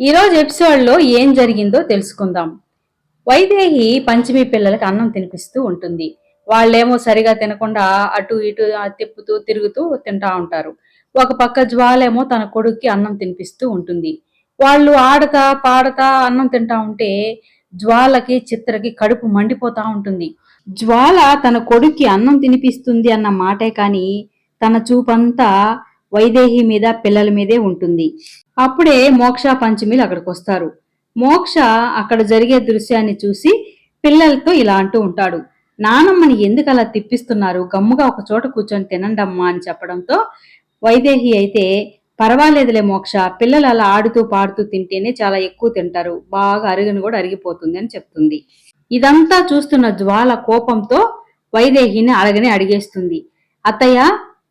ఈరోజు ఎపిసోడ్లో ఏం జరిగిందో తెలుసుకుందాం. వైదేహి పంచమి పిల్లలకి అన్నం తినిపిస్తూ ఉంటుంది. వాళ్ళేమో సరిగా తినకుండా అటు ఇటు తిప్పుతూ తిరుగుతూ తింటా ఉంటారు. ఒక పక్క జ్వాలేమో తన కొడుక్కి అన్నం తినిపిస్తూ ఉంటుంది. వాళ్ళు ఆడతా పాడతా అన్నం తింటా ఉంటే జ్వాలకి చిత్రకి కడుపు మండిపోతా ఉంటుంది. జ్వాల తన కొడుక్కి అన్నం తినిపిస్తుంది అన్న మాటే కానీ తన చూపంతా వైదేహి మీద పిల్లల మీదే ఉంటుంది. అప్పుడే మోక్ష పంచమిలు అక్కడికి వస్తారు. మోక్ష అక్కడ జరిగే దృశ్యాన్ని చూసి పిల్లలతో ఇలా అంటూ ఉంటాడు. నానమ్మని ఎందుకు అలా తిప్పిస్తున్నారు? గమ్ముగా ఒక చోట కూర్చొని తినండమ్మా అని చెప్పడంతో వైదేహి అయితే పర్వాలేదులే మోక్ష పిల్లలు అలా ఆడుతూ పాడుతూ తింటేనే చాలా ఎక్కువ తింటారు. బాగా అరిగను కూడా అరిగిపోతుంది అని చెప్తుంది. ఇదంతా చూస్తున్న జ్వాల కోపంతో వైదేహిని అడగనే అడిగేస్తుంది. అత్తయ్య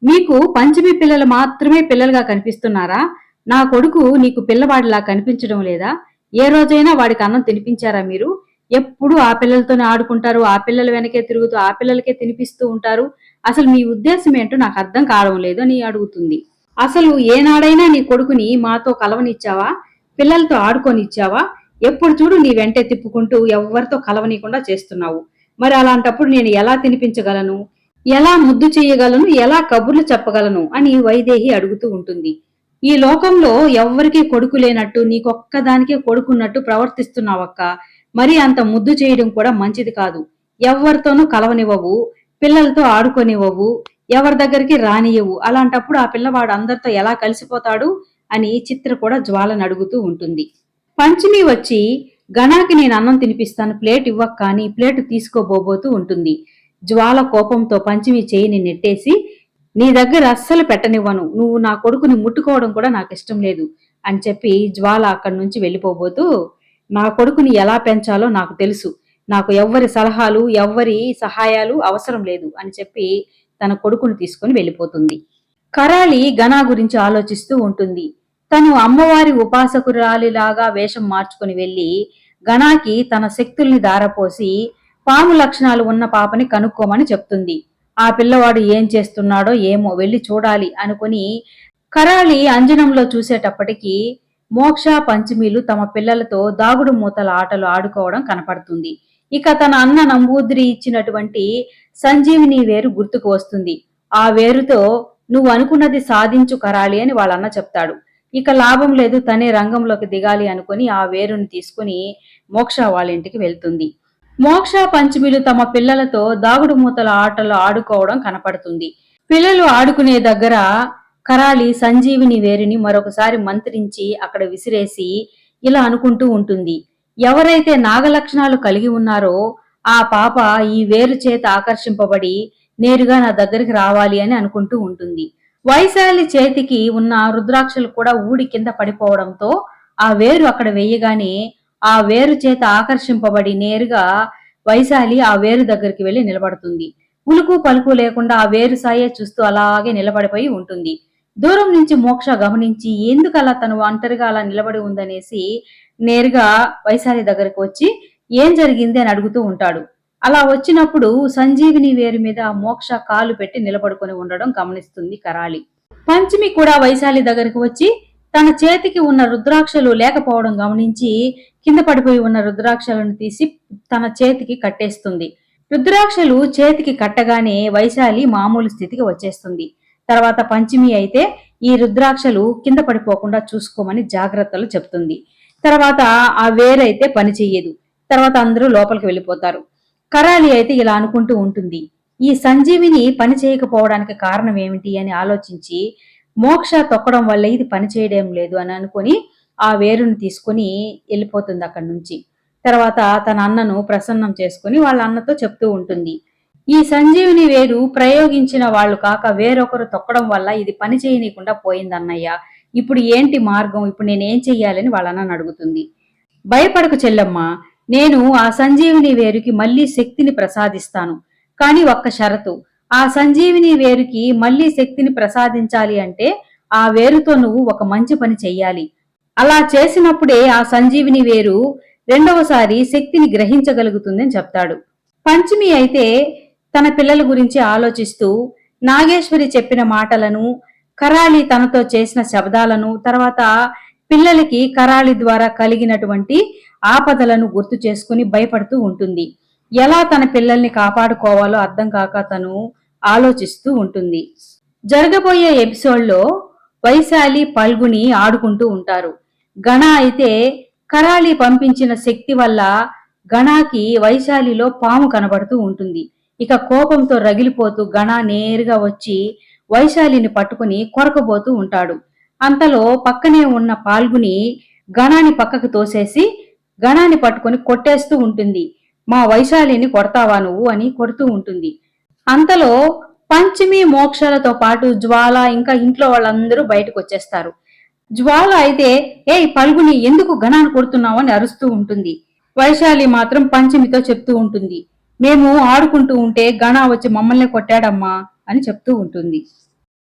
మీకు పంచమి పిల్లలు మాత్రమే పిల్లలుగా కనిపిస్తున్నారా? నా కొడుకు నీకు పిల్లవాడిలా కనిపించడం లేదా? ఏ రోజైనా వాడికి అన్నం తినిపించారా మీరు? ఎప్పుడు ఆ పిల్లలతోనే ఆడుకుంటారు ఆ పిల్లల వెనకే తిరుగుతూ ఆ పిల్లలకే తినిపిస్తూ ఉంటారు. అసలు మీ ఉద్దేశం ఏంటో నాకు అర్థం కావడం లేదు అని అడుగుతుంది. అసలు ఏనాడైనా నీ కొడుకుని మాతో కలవనిచ్చావా? పిల్లలతో ఆడుకొనిచ్చావా? ఎప్పుడు చూడు నీ వెంటే తిప్పుకుంటూ ఎవరితో కలవనీయకుండా చేస్తున్నావు. మరి అలాంటప్పుడు నేను ఎలా తినిపించగలను? ఎలా ముద్దు చేయగలను ఎలా కబుర్లు చెప్పగలను అని వైదేహి అడుగుతూ ఉంటుంది. ఈ లోకంలో ఎవ్వరికీ కొడుకు లేనట్టు నీకొక్కదానికే కొడుకున్నట్టు ప్రవర్తిస్తున్నావక్క మరి అంత ముద్దు చేయడం కూడా మంచిది కాదు. ఎవరితోనూ కలవనివ్వవు పిల్లలతో ఆడుకోనివ్వవు ఎవరి దగ్గరికి రానియవు అలాంటప్పుడు ఆ పిల్లవాడు అందరితో ఎలా కలిసిపోతాడు అని చిత్ర కూడా జ్వాలను అడుగుతూ ఉంటుంది. పంచమి వచ్చి గణాకి నేను అన్నం తినిపిస్తాను ప్లేట్ ఇవ్వక్క నీ ప్లేటు తీసుకోబోబోతూ ఉంటుంది. జ్వాల కోపంతో పంచమి చేయిని నెట్టేసి నీ దగ్గర అస్సలు పెట్టనివ్వను. నువ్వు నా కొడుకుని ముట్టుకోవడం కూడా నాకు ఇష్టం లేదు అని చెప్పి జ్వాల అక్కడి నుంచి వెళ్ళిపోబోతూ నా కొడుకుని ఎలా పెంచాలో నాకు తెలుసు. నాకు ఎవ్వరి సలహాలు ఎవ్వరి సహాయాలు అవసరం లేదు అని చెప్పి తన కొడుకుని తీసుకుని వెళ్ళిపోతుంది. కరాళి గణా గురించి ఆలోచిస్తూ ఉంటుంది. తను అమ్మవారి ఉపాసకురాలిలాగా వేషం మార్చుకుని వెళ్ళి గణాకి తన శక్తుల్ని దారపోసి పాము లక్షణాలు ఉన్న పాపని కనుక్కోమని చెప్తుంది. ఆ పిల్లవాడు ఏం చేస్తున్నాడో ఏమో వెళ్ళి చూడాలి అనుకుని కరాళి అంజనంలో చూసేటప్పటికీ మోక్ష పంచమీలు తమ పిల్లలతో దాగుడు మూతల ఆటలు ఆడుకోవడం కనపడుతుంది. ఇక తన అన్న నంబూద్రి ఇచ్చినటువంటి సంజీవిని వేరు గుర్తుకు వస్తుంది. ఆ వేరుతో నువ్వు అనుకున్నది సాధించు కరాలి అని వాళ్ళన్న చెప్తాడు. ఇక లాభం లేదు తనే రంగంలోకి దిగాలి అనుకుని ఆ వేరుని తీసుకుని మోక్ష వాళ్ళ ఇంటికి వెళ్తుంది. మోక్ష పంచమిలు తమ పిల్లలతో దాగుడు మూతల ఆటలు ఆడుకోవడం కనపడుతుంది. పిల్లలు ఆడుకునే దగ్గర కరాలి సంజీవిని వేరుని మరొకసారి మంత్రించి అక్కడ విసిరేసి ఇలా అనుకుంటూ ఉంటుంది. ఎవరైతే నాగలక్షణాలు కలిగి ఉన్నారో ఆ పాప ఈ వేరు చేత ఆకర్షింపబడి నేరుగా నా దగ్గరికి రావాలి అని అనుకుంటూ ఉంటుంది. వైశాలి చేతికి ఉన్న రుద్రాక్షలు కూడా ఊడి కింద పడిపోవడంతో ఆ వేరు అక్కడ వేయగానే ఆ వేరు చేత ఆకర్షింపబడి నేరుగా వైశాలి ఆ వేరు దగ్గరికి వెళ్ళి నిలబడుతుంది. ఉలుకు పలుకు లేకుండా ఆ వేరు సాయే చూస్తూ అలాగే నిలబడిపోయి ఉంటుంది. దూరం నుంచి మోక్ష గమనించి ఎందుకు అలా తను ఒంటరిగా అలా నిలబడి ఉందనేసి నేరుగా వైశాలి దగ్గరకు వచ్చి ఏం జరిగింది అని అడుగుతూ ఉంటాడు. అలా వచ్చినప్పుడు సంజీవిని వేరు మీద మోక్ష కాలు పెట్టి నిలబడుకొని ఉండడం గమనిస్తుంది కరాళి. పంచమి కూడా వైశాలి దగ్గరకు వచ్చి తన చేతికి ఉన్న రుద్రాక్షలు లేకపోవడం గమనించి కింద పడిపోయి ఉన్న రుద్రాక్షలను తీసి తన చేతికి కట్టేస్తుంది. రుద్రాక్షలు చేతికి కట్టగానే వైశాలి మామూలు స్థితికి వచ్చేస్తుంది. తర్వాత పంచమి అయితే ఈ రుద్రాక్షలు కింద పడిపోకుండా చూసుకోమని జాగ్రత్తలు చెప్తుంది. తర్వాత ఆ వేరైతే పని చెయ్యదు. తర్వాత అందరూ లోపలికి వెళ్ళిపోతారు. కరాలి అయితే ఇలా అనుకుంటూ ఉంటుంది. ఈ సంజీవిని పని చేయకపోవడానికి కారణం ఏమిటి అని ఆలోచించి మోక్ష తొక్కడం వల్ల ఇది పని చేయడం లేదు అని అనుకుని ఆ వేరుని తీసుకుని వెళ్ళిపోతుంది అక్కడి నుంచి. తర్వాత తన అన్నను ప్రసన్నం చేసుకుని వాళ్ళ అన్నతో చెప్తూ ఉంటుంది. ఈ సంజీవిని వేరు ప్రయోగించిన వాళ్ళు కాక వేరొకరు తొక్కడం వల్ల ఇది పని చేయనీయకుండా పోయిందన్నయ్య ఇప్పుడు ఏంటి మార్గం? ఇప్పుడు నేనేం చెయ్యాలని వాళ్ళన్న అడుగుతుంది. భయపడకు చెల్లమ్మ నేను ఆ సంజీవిని వేరుకి మళ్ళీ శక్తిని ప్రసాదిస్తాను. కానీ ఒక్క షరతు ఆ సంజీవిని వేరుకి మళ్ళీ శక్తిని ప్రసాదించాలి అంటే ఆ వేరుతో నువ్వు ఒక మంచి పని చెయ్యాలి. అలా చేసినప్పుడే ఆ సంజీవిని వేరు రెండవసారి శక్తిని గ్రహించగలుగుతుందని చెప్తాడు. పంచమి అయితే తన పిల్లల గురించి ఆలోచిస్తూ నాగేశ్వరి చెప్పిన మాటలను కరాళి తనతో చేసిన శబ్దాలను తర్వాత పిల్లలకి కరాళి ద్వారా కలిగినటువంటి ఆపదలను గుర్తు చేసుకుని భయపడుతూ ఉంటుంది. ఎలా తన పిల్లల్ని కాపాడుకోవాలో అర్థం కాక తను ఆలోచిస్తూ ఉంటుంది. జరగబోయే ఎపిసోడ్లో వైశాలి పల్గుని ఆడుకుంటూ ఉంటారు. గణ అయితే కరాళి పంపించిన శక్తి వల్ల గణాకి వైశాలిలో పాము కనబడుతూ ఉంటుంది. ఇక కోపంతో రగిలిపోతూ గణ నేరుగా వచ్చి వైశాలిని పట్టుకుని కొరకబోతూ ఉంటాడు. అంతలో పక్కనే ఉన్న పాల్గుని గణాన్ని పక్కకు తోసేసి గణాన్ని పట్టుకొని కొట్టేస్తూ ఉంటుంది. మా వైశాలిని కొడతావా నువ్వు అని కొడుతూ ఉంటుంది. అంతలో పంచమి మోక్షలతో పాటు జ్వాల ఇంకా ఇంట్లో వాళ్ళందరూ బయటకు వచ్చేస్తారు. జ్వాల అయితే ఏయ్ పల్గుని ఎందుకు గణాన్ని కొడుతున్నావు? అని అరుస్తూ ఉంటుంది. వైశాలి మాత్రం పంచమితో చెప్తూ ఉంటుంది. మేము ఆడుకుంటూ ఉంటే గణ వచ్చి మమ్మల్ని కొట్టాడమ్మా అని చెప్తూ ఉంటుంది.